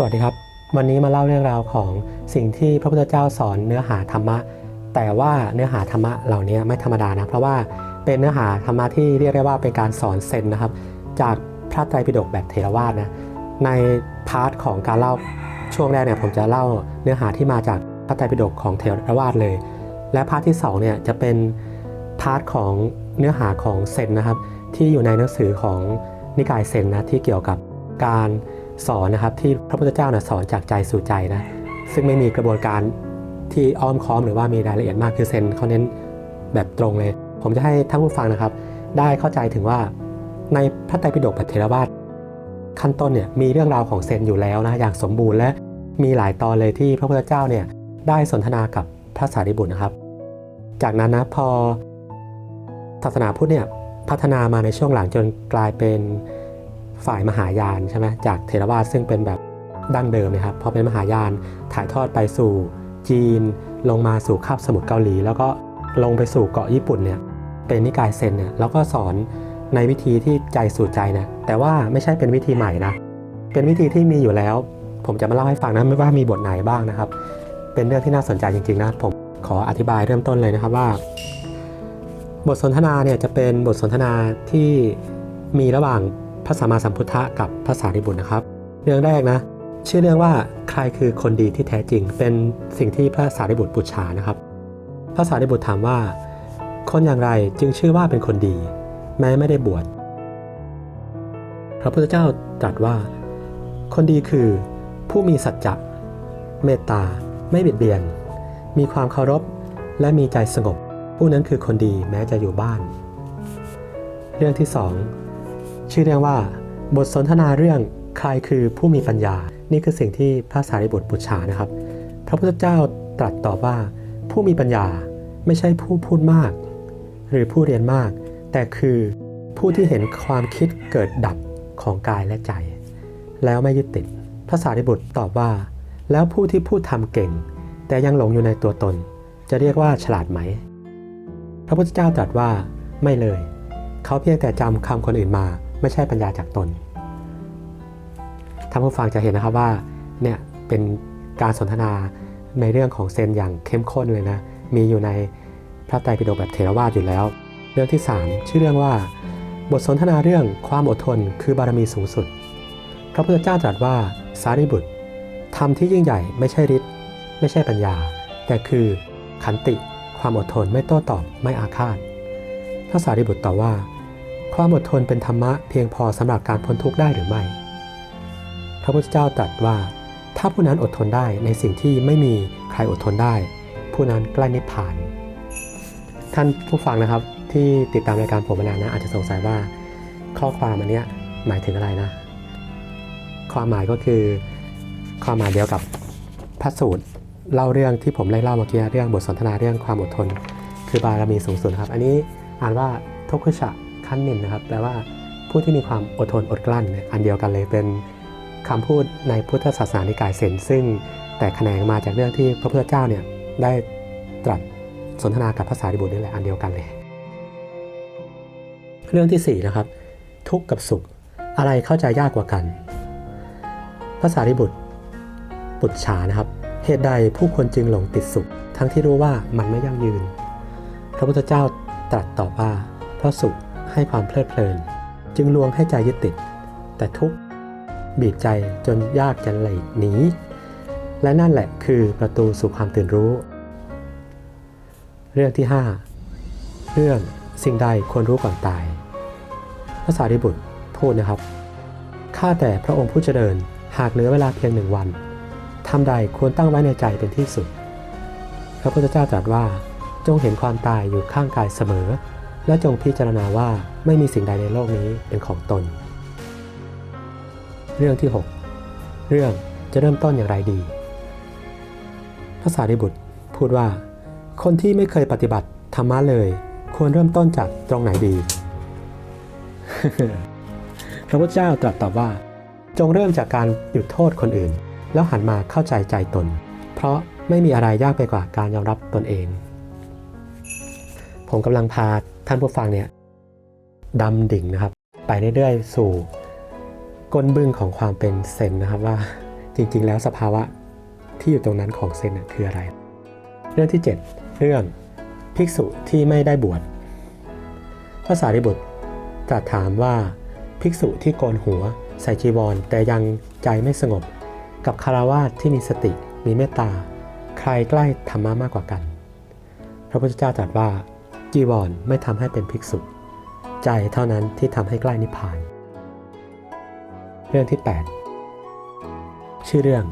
สวัสดีครับ วันนี้มาเล่าเรื่องราวของสิ่งที่พระพุทธเจ้าสอนเนื้อหาธรรมะ แต่ว่าเนื้อหาธรรมะเหล่านี้ไม่ธรรมดานะ เพราะว่าเป็นเนื้อหาธรรมะที่เรียกได้ว่าเป็นการสอนเซนนะครับ จากพระไตรปิฎกแบบเทรวาสนะ ในพาร์ทของการเล่าช่วงแรกเนี่ยผมจะเล่าเนื้อหาที่มาจากพระไตรปิฎกของเทรวาสเลย และพาร์ทที่สองเนี่ยจะเป็นพาร์ทของเนื้อหาของเซนนะครับ ที่อยู่ในหนังสือของนิกายเซนนะที่เกี่ยวกับการ สอนนะครับที่พระพุทธเจ้านะสอนจากใจสู่ใจนะซึ่งไม่มีกระบวนการที่อ้อมค้อมหรือว่ามีรายละเอียดมากคือเซนเขาเน้นแบบตรงเลย ผมจะให้ท่านผู้ฟังนะครับ ได้เข้าใจถึงว่าในพระไตรปิฎกแบบเทรวาสขั้นต้นเนี่ยมีเรื่องราวของเซนอยู่แล้วนะอย่างสมบูรณ์และมีหลายตอนเลยที่พระพุทธเจ้าเนี่ยได้สนทนากับพระสารีบุตรนะครับ จากนั้นนะพอศาสนาพุทธเนี่ยพัฒนามาในช่วงหลังจนกลายเป็น ฝ่ายมหายานใช่ไหมจากเทรวาสซึ่งเป็นแบบดั้งเดิมนะครับพอเป็นมหายานถ่ายทอดไปสู่จีน ลงมาสู่คาบสมุทรเกาหลี แล้วก็ลงไปสู่เกาะญี่ปุ่นเนี่ยเป็นนิกายเซนเนี่ยแล้วก็สอนในวิธีที่ใจสู่ใจนะแต่ว่าไม่ใช่เป็นวิธีใหม่นะเป็นวิธีที่มีอยู่แล้ว ผมจะมาเล่าให้ฟังนะไม่ว่ามีบทไหนบ้างนะครับ เป็นเรื่องที่น่าสนใจจริงๆนะผมขออธิบายเริ่มต้นเลยนะครับว่า บทสนทนาเนี่ยจะเป็นบทสนทนาที่มีระหว่าง พระสัมมาสัมพุทธะกับพระสารีบุตรนะครับ เรื่องแรกนะ ชื่อเรื่องว่าใครคือคนดีที่แท้จริง เป็นสิ่งที่พระสารีบุตรปุจฉานะครับ พระสารีบุตรถามว่า คนอย่างไรจึงชื่อว่าเป็นคนดี แม้ไม่ได้บวชพระพุทธเจ้าตรัสว่า คนดีคือผู้มีสัจจะเมตตา ไม่บิดเบียน มีความเคารพและมีใจสงบ ผู้นั้นคือคนดีแม้จะอยู่บ้าน เรื่องที่2 ชื่อเรื่องว่า บทสนทนาเรื่องใครคือผู้มีปัญญา นี่คือสิ่งที่พระสารีบุตรบูชานะครับ พระพุทธเจ้าตรัสตอบว่า ผู้มีปัญญาไม่ใช่ผู้พูดมาก หรือผู้เรียนมาก แต่คือผู้ที่เห็นความคิดเกิดดับของกายและใจ แล้วไม่ยึดติดพระสารีบุตรตอบว่า แล้วผู้ที่พูดทำเก่ง แต่ยังหลงอยู่ในตัวตน จะเรียกว่าฉลาดไหม พระพุทธเจ้าตรัสว่าไม่เลย เขาเพียงแต่จำคำคนอื่นมา ไม่ใช่ปัญญาจากตนท่านผู้ฟังจะเห็นนะครับว่าเนี่ยเป็นการสนทนาในเรื่องของเซนอย่างเข้มข้นเลยนะ มีอยู่ในพระไตรปิฎกแบบเทรวาสอยู่แล้ว เรื่องที่ 3 ชื่อเรื่องว่า บทสนทนาเรื่องความอดทนคือบารมีสูงสุด พระพุทธเจ้าตรัสว่าสารีบุตรธรรมที่ยิ่งใหญ่ไม่ใช่ฤทธิ์ไม่ใช่ปัญญา แต่คือขันติ ความอดทนไม่โต้ตอบไม่อาฆาตพระสารีบุตรตอบว่า ความอดทนเป็นธรรมะเพียงพอสำหรับการพ้นทุกข์ได้หรือไม่ พระพุทธเจ้าตรัสว่า ถ้าผู้นั้นอดทนได้ในสิ่งที่ไม่มีใครอดทนได้ ผู้นั้นใกล้นิพพาน ท่านผู้ฟังนะครับที่ติดตามรายการผมมานานนะอาจจะสงสัยว่า ข้อความอันเนี้ยหมายถึงอะไรนะ ความหมายก็คือความหมายเดียวกับพระสูตรเล่าเรื่องที่ผมได้เล่าเมื่อกี้เรื่องบทสนทนาเรื่องความอดทน คือบารมีสูงสุดครับ อันนี้อ่านว่าทุกขชะ ขั้นหนึ่งนะครับแปลว่าผู้ที่มีความอดทนอดกลั้นอันเดียวกันเลยเป็นคำพูดในพุทธศาสนานิกายเซนซึ่งแตกแขนงมาจากเรื่องที่พระพุทธเจ้าเนี่ยได้ตรัสสนทนากับพระสารีบุตรนี่แหละอันเดียวกันเลย เรื่องที่สี่นะครับทุกข์กับสุขอะไรเข้าใจยากกว่ากันพระสารีบุตรปุจฉานะครับ เหตุใดผู้คนจึงหลงติดสุข ทั้งที่รู้ว่ามันไม่ยั่งยืน พระพุทธเจ้าตรัสตอบว่าเพราะสุข ให้ความเพลิดเพลิน จึงลวงให้ใจยึดติด แต่ทุกข์บีบใจจนยากจะหลีกหนีและนั่นแหละคือประตูสู่ความตื่นรู้ เรื่องที่ 5 เรื่องสิ่งใดควรรู้ก่อนตาย พระสารีบุตรพูดนะครับ ข้าแต่พระองค์ผู้เจริญหากเหลือเวลาเพียงหนึ่งวันทำใดควรตั้งไว้ในใจเป็นที่สุด พระพุทธเจ้าตรัสว่าจงเห็นความตายอยู่ข้างกายเสมอ และจงพิจารณาว่าไม่มีสิ่งใดในโลกนี้เป็นของตน เรื่องที่ 6 เรื่องจะเริ่มต้นอย่างไรดี พระสารีบุตรพูดว่า คนที่ไม่เคยปฏิบัติธรรมะเลย ควรเริ่มต้นจากตรงไหนดี พระพุทธเจ้าตรัสตอบว่า จงเริ่มจากการหยุดโทษคนอื่น แล้วหันมาเข้าใจใจตน เพราะไม่มีอะไรยากไปกว่าการยอมรับตนเอง ผมกำลังพา ท่านผู้ฟังเนี่ยดำดิ่งนะครับ ไปเรื่อยๆ สู่ก้นบึ้งของความเป็นเซนนะครับว่าจริงๆ แล้วสภาวะที่อยู่ตรงนั้นของเซนคืออะไร เรื่องที่ 7 เรื่องภิกษุที่ไม่ได้บวชพระสารีบุตรตรัสถามว่าภิกษุที่โกนหัวใส่จีวร แต่ยังใจไม่สงบ กับคารวาสที่มีสติมีเมตตา ใครใกล้ธรรมะมากกว่ากัน พระพุทธเจ้าตรัสว่า จีวรไม่ทำให้เป็นภิกษุ ใจเท่านั้นที่ทำให้ใกล้นิพพาน เรื่องที่ 8 ชื่อเรื่อง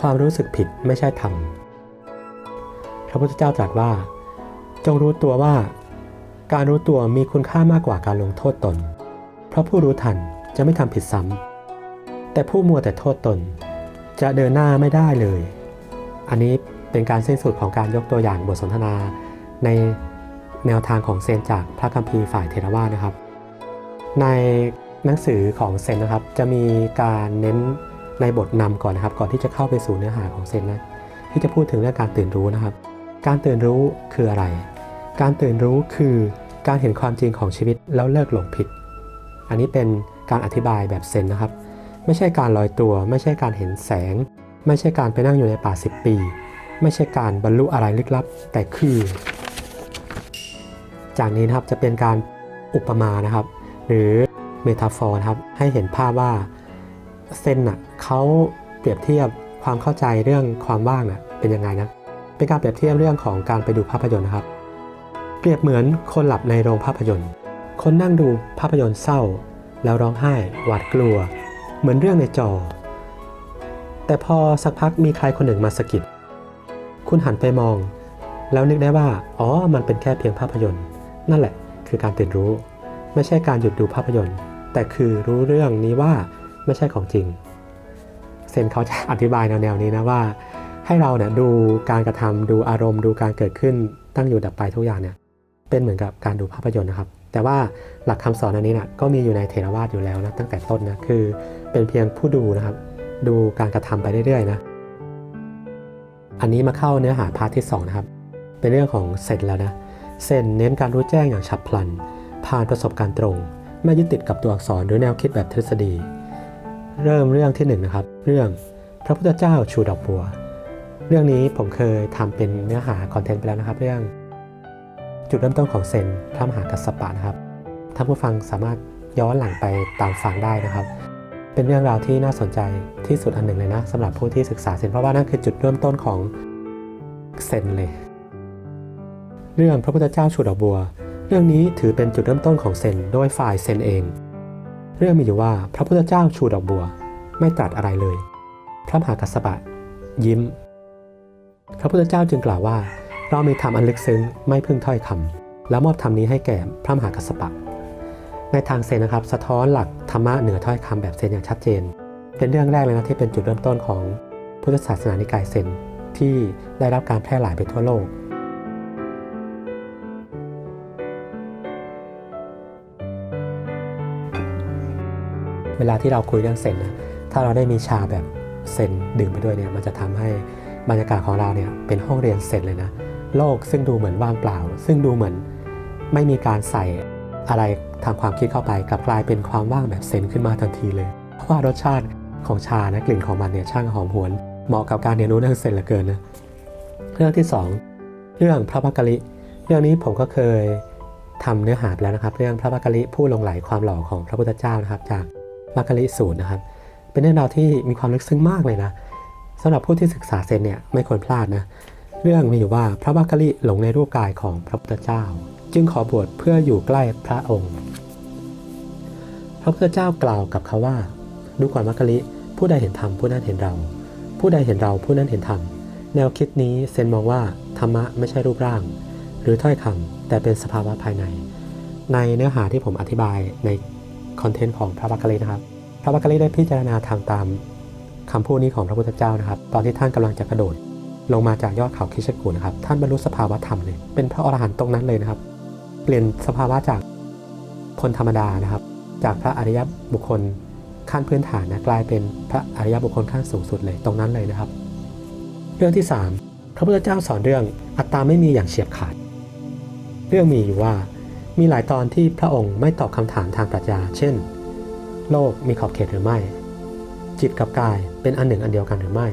ความรู้สึกผิดไม่ใช่ธรรม พระพุทธเจ้าตรัสว่า จงรู้ตัวว่า การรู้ตัวมีคุณค่ามากกว่าการลงโทษตน เพราะผู้รู้ทันจะไม่ทำผิดซ้ำแต่ผู้มัวแต่โทษตน จะเดินหน้าไม่ได้เลย อันนี้เป็นการสิ้นสุดของการยกตัวอย่างบทสนทนาใน แนวทางของเซนจากพระคัมภีร์ฝ่ายเทรวาสนะครับ ในหนังสือของเซนนะครับ จะมีการเน้นในบทนำก่อนนะครับ ก่อนที่จะเข้าไปสู่เนื้อหาของเซนนะที่จะพูดถึงเรื่องการตื่นรู้นะครับ การตื่นรู้คืออะไร การตื่นรู้คือการเห็นความจริงของชีวิตแล้วเลิกหลงผิด อันนี้เป็นการอธิบายแบบเซนนะครับ ไม่ใช่การลอยตัว ไม่ใช่การเห็นแสง ไม่ใช่การไปนั่งอยู่ในป่าสิบปี ไม่ใช่การบรรลุอะไรลึกลับ แต่คือ จากนี้นะครับจะเป็นการอุปมานะครับ หรือเมตาฟอร์นะครับ ให้เห็นภาพว่าเซนน่ะเขาเปรียบเทียบความเข้าใจเรื่องความว่างน่ะเป็นยังไงนะเป็นการเปรียบเทียบเรื่องของการไปดูภาพยนตร์นะครับ เปรียบเหมือนคนหลับในโรงภาพยนตร์ คนนั่งดูภาพยนตร์เศร้า แล้วร้องไห้หวาดกลัว เหมือนเรื่องในจอ แต่พอสักพักมีใครคนหนึ่งมาสะกิดคุณหันไปมอง แล้วนึกได้ว่า อ๋อ มันเป็นแค่เพียงภาพยนตร์ นั่นแหละ คือการตื่นรู้ ไม่ใช่การหยุดดูภาพยนตร์ แต่คือรู้เรื่องนี้ว่าไม่ใช่ของจริง เซนเขาจะอธิบายแนวๆนี้นะว่า ให้เราเนี่ยดูการกระทำดูอารมณ์ ดูการเกิดขึ้นตั้งอยู่ดับไปทุกอย่างเนี่ยเป็นเหมือนกับการดูภาพยนตร์นะครับ แต่ว่าหลักคำสอนอันนี้นะก็มีอยู่ในเทรวาสอยู่แล้วนะตั้งแต่ต้นนะคือเป็นเพียงผู้ดูนะครับ ดูการกระทำไปเรื่อยๆนะอันนี้มาเข้าเนื้อหาพาร์ทที่สองนะครับ เป็นเรื่องของเซนแล้วนะ เซนเน้นการรู้แจ้งอย่างฉับพลัน ผ่านประสบการณ์ตรง ไม่ยึดติดกับตัวอักษรหรือแนวคิดแบบทฤษฎี เริ่มเรื่องที่หนึ่งนะครับ เรื่องพระพุทธเจ้าชูดอกบัว เรื่องนี้ผมเคยทำเป็นเนื้อหาคอนเทนต์ไปแล้วนะครับ เรื่อง จุดเริ่มต้นของเซนพระมหากัสสปะนะครับท่านผู้ฟังสามารถย้อนหลังไปตามฟังได้นะครับ เป็นเรื่องราวที่น่าสนใจที่สุดอันหนึ่งเลยนะสำหรับผู้ที่ศึกษาเซนเพราะว่านั่นคือจุดเริ่มต้นของเซนเลย เรื่องพระพุทธเจ้าชูดอกบัว เรื่องนี้ถือเป็นจุดเริ่มต้นของเซนโดยฝ่ายเซนเอง เรื่องมีอยู่ว่าพระพุทธเจ้าชูดอกบัว ไม่ตรัสอะไรเลย พระมหากัสสปะยิ้ม พระพุทธเจ้าจึงกล่าวว่า เรามีธรรมอันลึกซึ้งไม่พึ่งถ้อยคำแล้วมอบธรรมนี้ให้แก่พระมหากัสสปะ ในทางเซนนะครับ สะท้อนหลักธรรมะเหนือถ้อยคำแบบเซนอย่างชัดเจน เป็นเรื่องแรกเลยนะที่เป็นจุดเริ่มต้นของพุทธศาสนานิกายเซนที่ได้รับการแพร่หลายไปทั่วโลก เวลาที่เราคุยเรื่องเซนนะถ้าเราได้มีชาแบบเซนดื่มไปด้วยเนี่ยมันจะทำให้บรรยากาศของเราเนี่ยเป็นห้องเรียนเซนเลยนะโลกซึ่งดูเหมือนว่างเปล่า ซึ่งดูเหมือนไม่มีการใส่อะไรทางความคิดเข้าไปกลับกลายเป็นความว่างแบบเซนขึ้นมาทันทีเลยเพราะว่ารสชาติของชานะกลิ่นของมันเนี่ยช่างหอมหวนเหมาะกับการเรียนรู้เรื่องเซนเหลือเกินนะเรื่องที่สองเรื่องพระพักลิเรื่องนี้ผมก็เคยทำเนื้อหาไปแล้วนะครับ เรื่องพระพักลิผู้ลงไหลความหล่อของพระพุทธเจ้านะครับ จาก มักกลิสูตรนะครับ เป็นเรื่องราวที่มีความลึกซึ้งมากเลยนะสำหรับผู้ที่ศึกษาเซนเนี่ยไม่ควรพลาดนะ เรื่องมีอยู่ว่าพระมักกลิหลงในรูปกายของพระพุทธเจ้า จึงขอบวชเพื่ออยู่ใกล้พระองค์ พระพุทธเจ้ากล่าวกับเขาว่า ดูก่อนมักกลิผู้ใดเห็นธรรมผู้นั้นเห็นเรา ผู้ใดเห็นเราผู้นั้นเห็นธรรมแนวคิดนี้เซนมองว่าธรรมะไม่ใช่รูปร่าง หรือถ้อยคำแต่เป็นสภาวะภายใน ในเนื้อหาที่ผมอธิบายใน คอนเทนต์ของพระมักกลินะครับ พระมักกลิได้พิจารณาทางตามคำพูดนี้ของพระพุทธเจ้านะครับ ตอนที่ท่านกำลังจะกระโดด ลงมาจากยอดเขาคิชกูลนะครับ ท่านบรรลุสภาวะธรรมเลย เป็นพระอรหันต์ตรงนั้นเลยนะครับ เปลี่ยนสภาวะจากคนธรรมดานะครับ จากพระอริยบุคคลขั้นพื้นฐานนะกลายเป็นพระอริยบุคคลขั้นสูงสุดเลยตรงนั้นเลยนะครับ เรื่องที่ 3 พระพุทธเจ้าสอนเรื่องอัตตาไม่มีอย่างเฉียบขาด เรื่องมีอยู่ว่า มีหลายตอนที่พระองค์ไม่ตอบคำถามทางปรัชญา เช่น โลกมีขอบเขตหรือไม่ จิตกับกายเป็นอันหนึ่งอันเดียวกันหรือไม่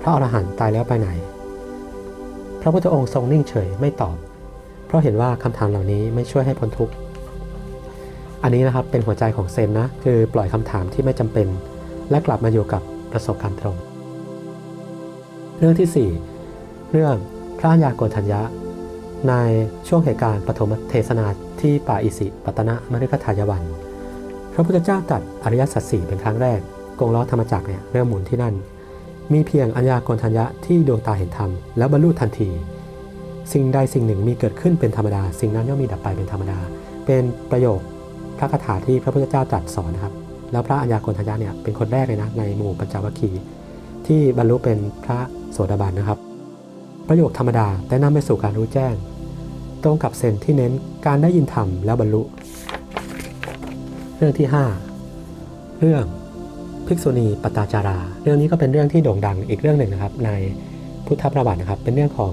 พระอรหันต์ตายแล้วไปไหน พระพุทธองค์ทรงนิ่งเฉยไม่ตอบ เพราะเห็นว่าคำถามเหล่านี้ไม่ช่วยให้พ้นทุกข์ อันนี้นะครับเป็นหัวใจของเซนนะ คือปล่อยคำถามที่ไม่จำเป็น และกลับมาอยู่กับประสบการณ์ตรง เรื่องที่ 4 เรื่องพระอัญาโกณทัญญะ ในช่วงเหตุการณ์ปฐมเทศนาที่ป่าอิสิปตนะมฤคทายวัน พระพุทธเจ้าตัดอริยสัจสี่เป็นครั้งแรก กงล้อธรรมจักรเนี่ยเริ่มหมุนที่นั่น มีเพียงอัญญากณทัญญะที่ดวงตาเห็นธรรมแล้วบรรลุทันที สิ่งใดสิ่งหนึ่งมีเกิดขึ้นเป็นธรรมดา สิ่งนั้นย่อมมีดับไปเป็นธรรมดา เป็นประโยคพระคาถาที่พระพุทธเจ้าตรัสสอนนะครับ แล้วพระอัญญากณทัญญะเนี่ยเป็นคนแรกเลยนะในหมู่ปัญจวัคคีย์ที่บรรลุเป็นพระโสดาบันนะครับ ประโยคธรรมดาแต่นำไปสู่การรู้แจ้ง ตรงกับเซนที่เน้นการได้ยินธรรมแล้วบรรลุ เรื่องที่ 5 เรื่องภิกษุณีปตาจารา เรื่องนี้ก็เป็นเรื่องที่โด่งดังอีกเรื่องหนึ่งนะครับ ในพุทธประวัตินะครับ เป็นเรื่องของ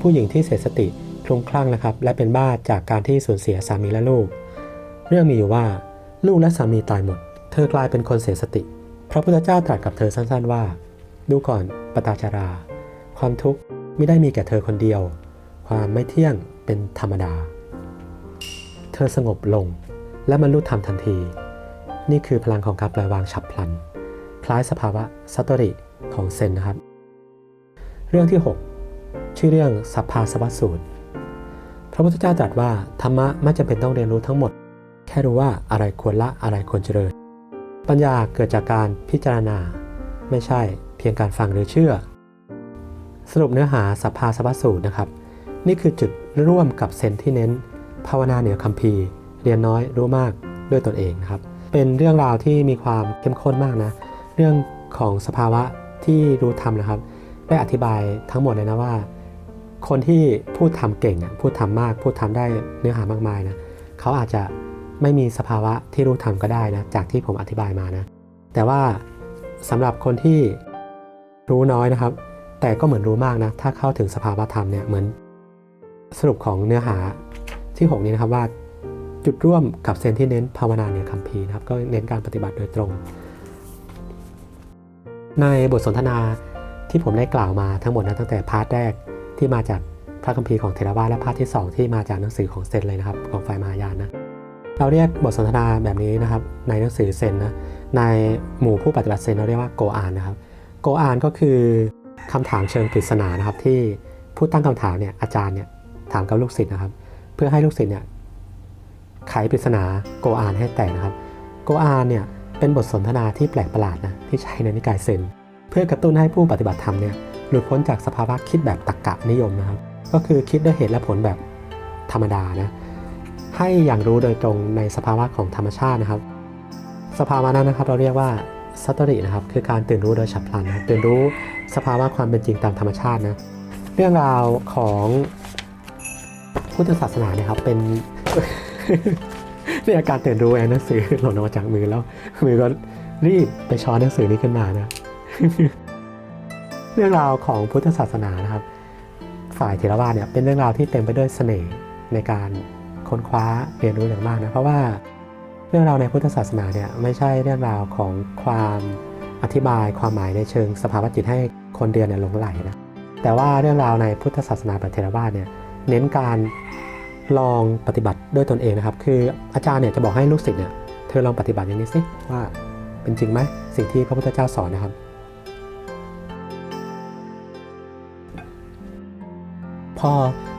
ผู้หญิงที่เสียสติคลุ้มคลั่งนะครับ และเป็นบ้าจากการที่สูญเสียสามีและลูก เรื่องมีอยู่ว่าลูกและสามีตายหมด เธอกลายเป็นคนเสียสติ พระพุทธเจ้าตรัสกับเธอสั้นๆว่า ดูก่อนปตาจารา ความทุกข์ไม่ได้มีแก่เธอคนเดียว ความไม่เที่ยงเป็นธรรมดา เธอสงบลงและบรรลุธรรมทันที นี่คือพลังของการปล่อยวางฉับพลัน คล้ายสภาวะสัตริของเซนนะครับ เรื่องที่ 6 ชื่อเรื่องสัพพาสวัสสูตร พระพุทธเจ้าตรัสว่าธรรมะไม่จำเป็นต้องเรียนรู้ทั้งหมด แค่รู้ว่าอะไรควรละอะไรควรเจริญ ปัญญาเกิดจากการพิจารณา ไม่ใช่เพียงการฟังหรือเชื่อ สรุปเนื้อหาสัพพาสวัสสูตรนะครับ นี่คือจุดร่วมกับเซนที่เน้น ภาวนาเหนือคัมภีร์ เรียนน้อยรู้มากด้วยตนเองนะครับ เป็นเรื่องราวที่มีความเข้มข้นมากนะ เรื่องของสภาวะที่รู้ธรรมนะครับ ได้อธิบายทั้งหมดเลยนะว่า คนที่พูดทำเก่งพูดทำมากพูดทำได้เนื้อหามากมายนะเขาอาจจะไม่มีสภาวะที่รู้ธรรมก็ได้นะจากที่ผมอธิบายมานะ แต่ว่าสำหรับคนที่รู้น้อยนะครับ แต่ก็เหมือนรู้มากนะ ถ้าเข้าถึงสภาวะธรรมเนี่ยเหมือน สรุปของเนื้อหาที่ 6 นี้นะครับว่าจุดร่วมกับเซนที่เน้นภาวนาเหนือคัมภีร์นะครับก็เน้นการปฏิบัติโดยตรง ในบทสนทนาที่ผมได้กล่าวมาทั้งหมดนะตั้งแต่พาร์ทแรกที่มาจากพระคัมภีร์ของเทรวาและพาร์ทที่ 2 ที่มาจากหนังสือของเซนเลยนะครับของฝ่ายมหายานนะเราเรียกบทสนทนาแบบนี้นะครับในหนังสือเซนนะในหมู่ผู้ปฏิบัติเซนเราเรียกว่าโกอานนะครับโกอานก็คือคำถามเชิงปริศนานะครับที่ผู้ตั้งคำถามเนี่ยอาจารย์เนี่ย ถามกับลูกศิษย์นะครับ เพื่อให้ลูกศิษย์เนี่ยไขปริศนาโกอานให้แตกนะครับ โกอานเนี่ยเป็นบทสนทนาที่แปลกประหลาดนะที่ใช้ในนิกายเซนเพื่อกระตุ้นให้ผู้ปฏิบัติธรรมเนี่ยหลุดพ้นจากสภาวะคิดแบบตรรกะนิยมนะครับ ก็คือคิดด้วยเหตุและผลแบบธรรมดานะให้อย่างรู้โดยตรงในสภาวะของธรรมชาตินะครับ สภาวะนั้นนะครับเราเรียกว่าสัตรินะครับคือการตื่นรู้โดยฉับพลันนะตื่นรู้สภาวะความเป็นจริงตามธรรมชาตินะเรื่องราวของ พุทธศาสนาเนี่ยครับเป็นนี่อาการตื่นรู้แอนหนังสือหล่นออกมาจากมือแล้ว มือก็รีบไปช้อนหนังสือนี้ขึ้นมานะเรื่องราวของพุทธศาสนานะครับ ฝ่ายเทรวาสเนี่ยเป็นเรื่องราวที่เต็มไปด้วยเสน่ห์ในการค้นคว้าเรียนรู้อย่างมากนะเพราะว่าเรื่องราวในพุทธศาสนาเนี่ยไม่ใช่เรื่องราวของความอธิบายความหมายในเชิงสภาวะจิตให้คนเรียนเนี่ยหลงไหลนะแต่ว่าเรื่องราวในพุทธศาสนาแบบเทรวาสเนี่ย เน้นการลองปฏิบัติด้วยตนเองนะครับ คืออาจารย์เนี่ยจะบอกให้ลูกศิษย์เนี่ยเธอลองปฏิบัติอย่างนี้สิว่าเป็นจริงไหมสิ่งที่พระพุทธเจ้าสอนนะครับพอ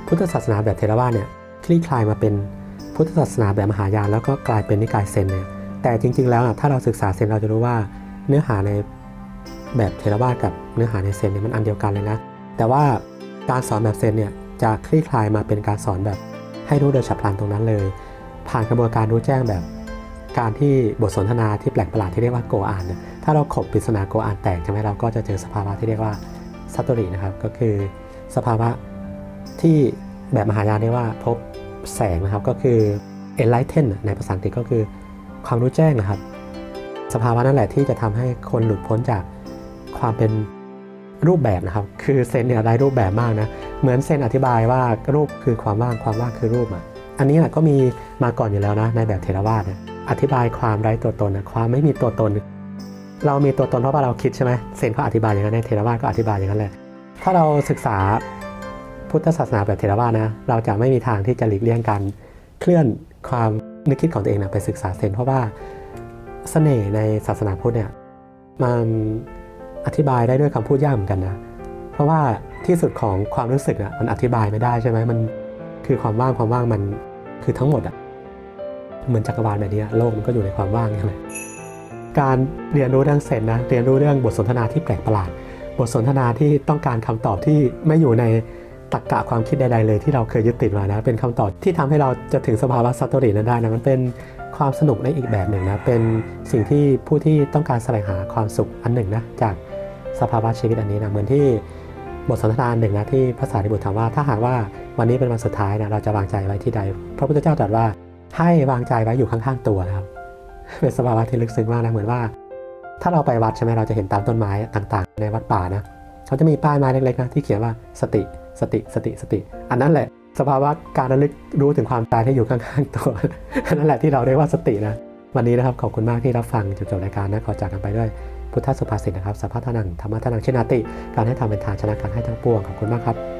พุทธศาสนาแบบเทรวาสเนี่ยคลี่คลายมาเป็นพุทธศาสนาแบบมหายานแล้วก็กลายเป็นนิกายเซนเนี่ยแต่จริง ๆ แล้วอะถ้าเราศึกษาเซนเราจะรู้ว่าเนื้อหาในแบบเทรวาสกับเนื้อหาในเซนเนี่ยมันอันเดียวกันเลยนะแต่ว่าการสอนแบบเซนเนี่ย จะคลี่คลายมาเป็นการสอนแบบให้รู้โดยฉับพลันตรงนั้นเลย ผ่านกระบวนการรู้แจ้งแบบการที่บทสนทนาที่แปลกประหลาดที่เรียกว่าโกอานเนี่ยถ้าเราขบปริศนาโกอานแตกใช่ไหมเราก็จะเจอสภาวะที่เรียกว่าซัตตรินะครับ ก็คือสภาวะที่แบบมหายานเรียกว่าพบแสงนะครับ ก็คือ enlighten ในภาษาอังกฤษก็คือความรู้แจ้งนะครับ สภาวะนั่นแหละที่จะทำให้คนหลุดพ้นจากความเป็นรูปแบบนะครับ คือเซนเนี่ยได้รูปแบบมากนะ เหมือนเซนอธิบายว่ารูปคือความว่างความว่างคือรูปอะอันนี้แหละก็มีมาก่อนอยู่แล้วนะในแบบเทรวาสนะอธิบายความไร้ตัวตนนะความไม่มีตัวตน เรามีตัวตนเพราะว่าเราคิดใช่ไหมเซนเขาอธิบายอย่างนั้นในเทรวาสก็อธิบายอย่างนั้นเลยถ้าเราศึกษาพุทธศาสนาแบบเทรวาสนะเราจะไม่มีทางที่จะหลีกเลี่ยงการเคลื่อนความนึกคิดของตัวเองนะไปศึกษาเซนเพราะว่าเสน่ห์ในศาสนาพุทธเนี่ยมันอธิบายได้ด้วยคำพูดยากเหมือนกันนะ เพราะว่าที่สุดของความรู้สึกอะมันอธิบายไม่ได้ใช่ไหมมันคือความว่างความว่างมันคือทั้งหมดอะเหมือนจักรวาลแบบนี้โลกมันก็อยู่ในความว่างใช่ไหมการเรียนรู้เรื่องเซนนะเรียนรู้เรื่องบทสนทนาที่แปลกประหลาด บทสนทนาที่ต้องการคำตอบที่ไม่อยู่ในตรรกะความคิดใดๆเลยที่เราเคยยึดติดมานะ เป็นคำตอบที่ทำให้เราจะถึงสภาวะสัตตรินั้นได้นะมันเป็นความสนุกในอีกแบบหนึ่งนะ เป็นสิ่งที่ผู้ที่ต้องการแสวงหาความสุขอันหนึ่งนะจากสภาวะชีวิตอันนี้นะเหมือนที่ บทสนทนาหนึ่งนะที่ภาษาริบุตรถามว่าถ้าหากว่าวันนี้เป็นวันสุดท้ายนะเราจะวางใจไว้ที่ใด พระพุทธเจ้าตรัสว่าให้วางใจไว้อยู่ข้างๆตัวนะครับเป็นสภาวะที่ลึกซึ้งมากนะเหมือนว่า ถ้าเราไปวัดใช่ไหมเราจะเห็นตามต้นไม้ต่างๆ ในวัดป่านะเขาจะมีป้ายไม้เล็กๆนะที่เขียนว่าสติสติสติสติ อันนั้นแหละสภาวะการระลึกรู้ถึงความตายที่อยู่ข้างๆตัวอันนั้นแหละที่เราเรียกว่าสตินะ วันนี้นะครับขอบคุณมากที่รับฟังจนจบรายการนะขอจากกันไปด้วย พุทธสุภาษิตนะครับสัพพะทานังธรรมะทานังเชนาติ การให้ทำเป็นทานชนะการให้ทั้งปวงขอบคุณมากครับ